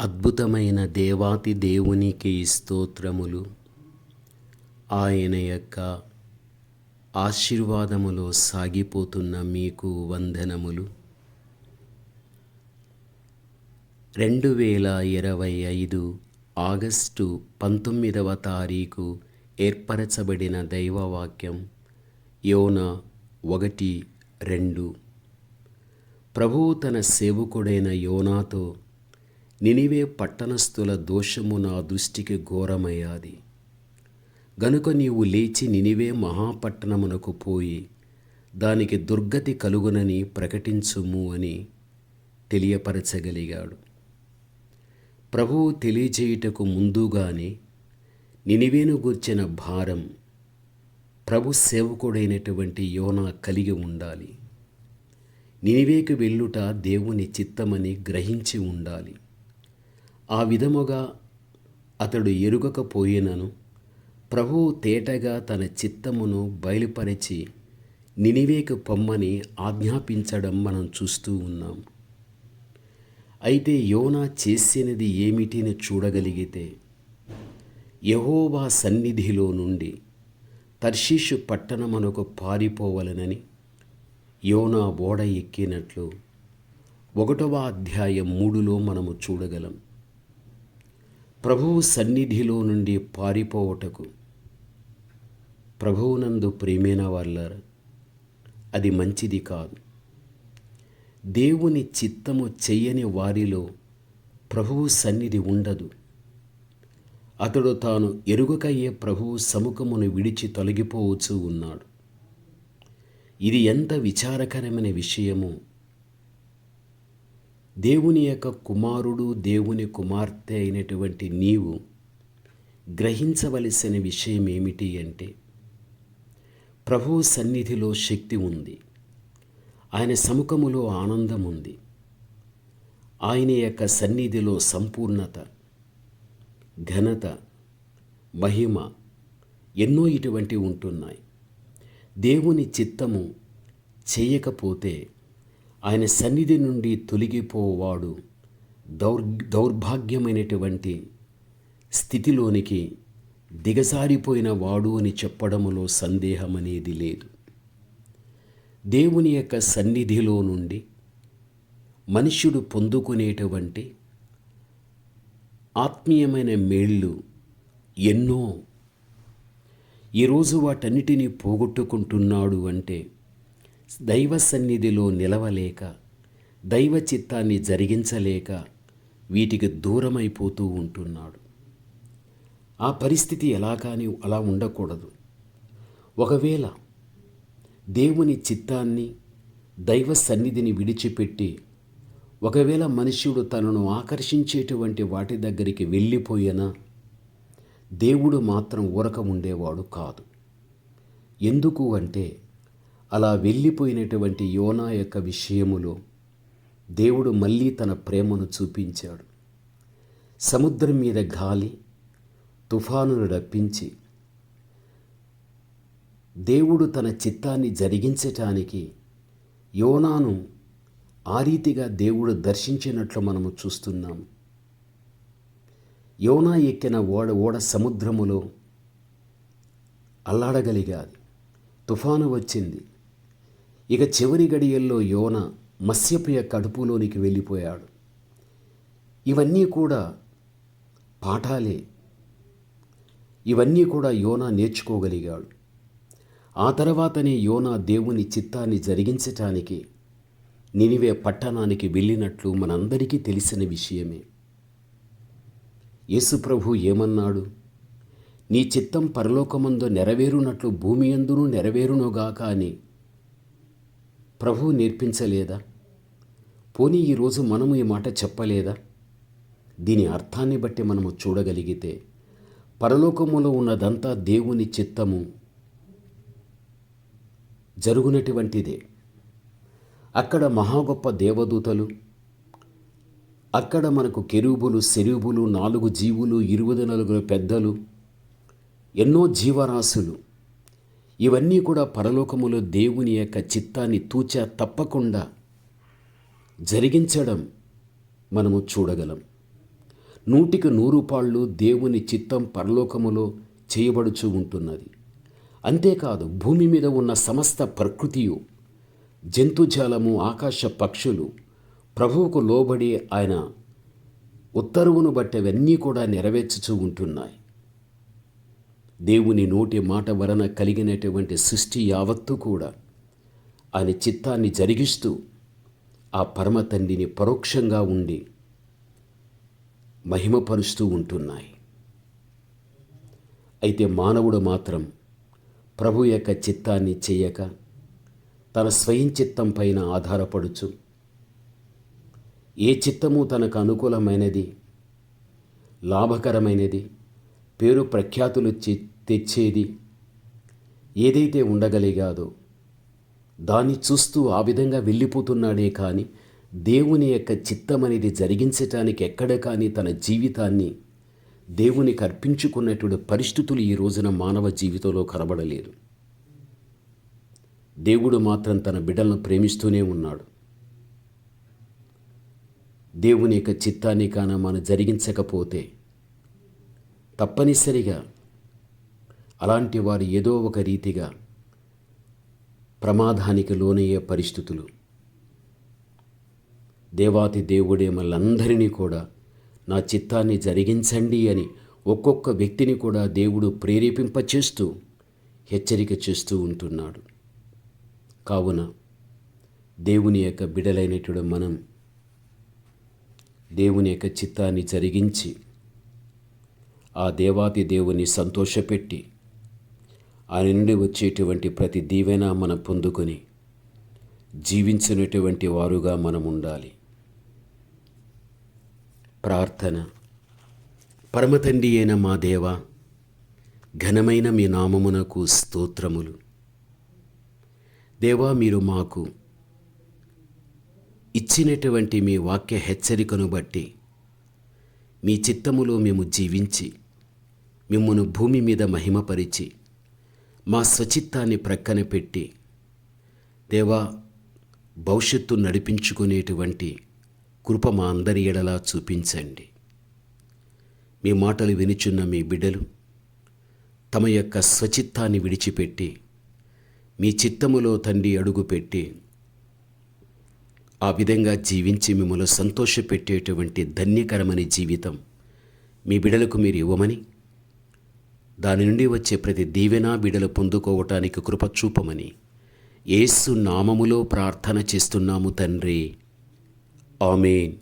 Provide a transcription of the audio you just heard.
అద్భుతమైన దేవాతి దేవునికి స్తోత్రములు. ఆయన యొక్క ఆశీర్వాదములో సాగిపోతున్న మీకు వందనములు. రెండు వేల ఇరవై ఐదు ఆగస్టు పంతొమ్మిదవ తారీఖు ఏర్పరచబడిన దైవవాక్యం యోన ఒకటి రెండు. ప్రభువు తన సేవకుడైన యోనాతో నినివే పట్టణస్థుల దోషము నా దృష్టికి ఘోరమయ్యాది. గనుక నీవు లేచి నినివే మహాపట్టణమునకు పోయి దానికి దుర్గతి కలుగునని ప్రకటించుము అని తెలియపరచగలిగాడు. ప్రభువు తెలియజేయుటకు ముందుగానే నినివేను గూర్చిన భారం ప్రభు సేవకుడైనటువంటి యోనా కలిగి ఉండాలి. నినివేకు వెళ్ళుట దేవుని చిత్తమని గ్రహించి ఉండాలి. ఆ విధముగా అతడు ఎరుగకపోయినను. ప్రభువు తేటగా తన చిత్తమును బయలుపరిచి నినివేకు పొమ్మని ఆజ్ఞాపించడం మనం చూస్తూ ఉన్నాం. అయితే యోనా చేసినది ఏమిటిని చూడగలిగితే యహోవా సన్నిధిలో నుండి తర్షీషు పట్టణమునకు పారిపోవలనని యోనా ఓడ ఎక్కినట్లు ఒకటవ అధ్యాయం మూడులో మనము చూడగలం. ప్రభువు సన్నిధిలో నుండి పారిపోవటకు ప్రభువునందు ప్రేమైన వాళ్ళ అది మంచిది కాదు. దేవుని చిత్తము చెయ్యని వారిలో ప్రభువు సన్నిధి ఉండదు. అతడు తాను ఎరుగకయ్యే ప్రభువు సముఖమును విడిచి తొలగిపోవచ్చు ఉన్నాడు. ఇది ఎంత విచారకరమైన విషయమో దేవుని యొక్క కుమారుడు దేవుని కుమార్తె అయినటువంటి నీవు గ్రహించవలసిన విషయం ఏమిటి అంటే ప్రభువు సన్నిధిలో శక్తి ఉంది. ఆయన సముఖములో ఆనందం ఉంది. ఆయన యొక్క సన్నిధిలో సంపూర్ణత ఘనత మహిమ ఎన్నో ఇటువంటి ఉంటున్నాయి. దేవుని చిత్తము చేయకపోతే ఆయన సన్నిధి నుండి తొలగిపోవాడు. దౌర్ దౌర్భాగ్యమైనటువంటి స్థితిలోనికి దిగజారిపోయిన వాడు అని చెప్పడంలో సందేహం అనేది లేదు. దేవుని యొక్క సన్నిధిలో నుండి మనుష్యుడు పొందుకునేటువంటి ఆత్మీయమైన మేళ్ళు ఎన్నో. ఈరోజు వాటన్నిటినీ పోగొట్టుకుంటున్నాడు అంటే దైవ సన్నిధిలో నిలవలేక దైవ చిత్తాన్ని జరిగించలేక వీటికి దూరమైపోతూ ఉంటున్నాడు. ఆ పరిస్థితి ఎలా కానీ అలా ఉండకూడదు. ఒకవేళ దేవుని చిత్తాన్ని దైవ సన్నిధిని విడిచిపెట్టి ఒకవేళ మనుష్యుడు తనను ఆకర్షించేటువంటి వాటి దగ్గరికి వెళ్ళిపోయినా దేవుడు మాత్రం ఊరక ఉండేవాడు కాదు. ఎందుకు అంటే అలా వెళ్ళిపోయినటువంటి యోనా యొక్క విషయములో దేవుడు మళ్ళీ తన ప్రేమను చూపించాడు. సముద్రం మీద గాలి తుఫానును రప్పించి దేవుడు తన చిత్తాన్ని జరిగించటానికి యోనాను ఆ రీతిగా దేవుడు దర్శించినట్లు మనము చూస్తున్నాం. యోనా ఎక్కిన ఓడ ఓడ సముద్రములో అల్లాడగలిగాది తుఫాను వచ్చింది. ఇక చివరి గడియల్లో యోన మత్స్యప్రియ కడుపులోనికి వెళ్ళిపోయాడు. ఇవన్నీ కూడా పాఠాలే. ఇవన్నీ కూడా యోనా నేర్చుకోగలిగాడు. ఆ తర్వాతనే యోనా దేవుని చిత్తాన్ని జరిగించటానికి నినివే పట్టణానికి వెళ్ళినట్లు మనందరికీ తెలిసిన విషయమే. యేసుప్రభు ఏమన్నాడు? నీ చిత్తం పరలోకమందు నెరవేరునట్లు భూమి ఎందును నెరవేరునుగాక అని ప్రభువు నేర్పించలేదా? పోనీ ఈరోజు మనము ఈ మాట చెప్పలేదా? దీని అర్థాన్ని బట్టి మనము చూడగలిగితే పరలోకములో ఉన్నదంతా దేవుని చిత్తము జరుగునటువంటిదే. అక్కడ మహా గొప్ప దేవదూతలు అక్కడ మనకు కెరూబులు సెరూబులు నాలుగు జీవులు ఇరువది నలుగురు పెద్దలు ఎన్నో జీవరాశులు ఇవన్నీ కూడా పరలోకములో దేవుని యొక్క చిత్తాన్ని తూచా తప్పకుండా జరిగించడం మనము చూడగలం. నూటికి నూరు పాళ్ళు దేవుని చిత్తం పరలోకములో చేయబడుచు ఉంటున్నది. అంతేకాదు భూమి మీద ఉన్న సమస్త ప్రకృతియు జంతుజాలము ఆకాశ పక్షులు ప్రభువుకు లోబడి ఆయన ఉత్తర్వును బట్టి అవన్నీ కూడా నెరవేర్చుచూ ఉంటున్నాయి. దేవుని నోటి మాట వలన కలిగినటువంటి సృష్టి యావత్తు కూడా ఆయన చిత్తాన్ని జరిగిస్తూ ఆ పరమ తండ్రిని పరోక్షంగా ఉండి మహిమపరుస్తూ ఉంటున్నాయి. అయితే మానవుడు మాత్రం ప్రభు యొక్క చిత్తాన్ని చేయక తన స్వయం చిత్తం పైన ఆధారపడుచు ఏ చిత్తము తనకు అనుకూలమైనది లాభకరమైనది పేరు ప్రఖ్యాతులు తెచ్చేది ఏదైతే ఉండగలిగాదో దాన్ని చూస్తూ ఆ విధంగా వెళ్ళిపోతున్నాడే కానీ దేవుని యొక్క చిత్తం అనేది జరిగించటానికి ఎక్కడ కానీ తన జీవితాన్ని దేవునికి అర్పించుకున్నటువంటి పరిస్థితులు ఈ రోజున మానవ జీవితంలో కనబడలేదు. దేవుడు మాత్రం తన బిడ్డలను ప్రేమిస్తూనే ఉన్నాడు. దేవుని యొక్క చిత్తాన్ని కాన మనం జరిగించకపోతే తప్పనిసరిగా అలాంటి వారు ఏదో ఒక రీతిగా ప్రమాదానికి లోనయ్యే పరిస్థితులు. దేవాతి దేవుడే మళ్ళందరినీ కూడా నా చిత్తాన్ని జరిగించండి అని ఒక్కొక్క వ్యక్తిని కూడా దేవుడు ప్రేరేపింపచేస్తూ హెచ్చరిక చేస్తూ ఉంటున్నాడు. కావున దేవుని యొక్క బిడలైనటువంటి మనం దేవుని యొక్క చిత్తాన్ని జరిగించి ఆ దేవాతి దేవుని సంతోషపెట్టి ఆయన నుండి వచ్చేటువంటి ప్రతి దీవెన మనం పొందుకొని జీవించినటువంటి వారుగా మనం ఉండాలి ప్రార్థన. పరమతండి అయిన మా దేవ ఘనమైన మీ నామమునకు స్తోత్రములు. దేవా మీరు మాకు ఇచ్చినటువంటి మీ వాక్య హెచ్చరికను బట్టి మీ చిత్తములో మేము జీవించి మిమ్మను భూమి మీద మహిమపరిచి మా స్వచిత్తాన్ని ప్రక్కన పెట్టి దేవా భవిష్యత్తు నడిపించుకునేటువంటి కృప మా అందరి ఎడలా చూపించండి. మీ మాటలు వినిచున్న మీ బిడ్డలు తమ యొక్క స్వచిత్తాన్ని విడిచిపెట్టి మీ చిత్తములో తండ్రి అడుగుపెట్టి ఆ విధంగా జీవించి మిమ్మల్ని సంతోషపెట్టేటువంటి ధన్యకరమని జీవితం మీ బిడలకు మీరు ఇవ్వమని దాని నుండి వచ్చే ప్రతి దీవెన బిడలు పొందుకోవటానికి కృప చూపమని నామములో ప్రార్థన చేస్తున్నాము తండ్రి. ఆమెన్.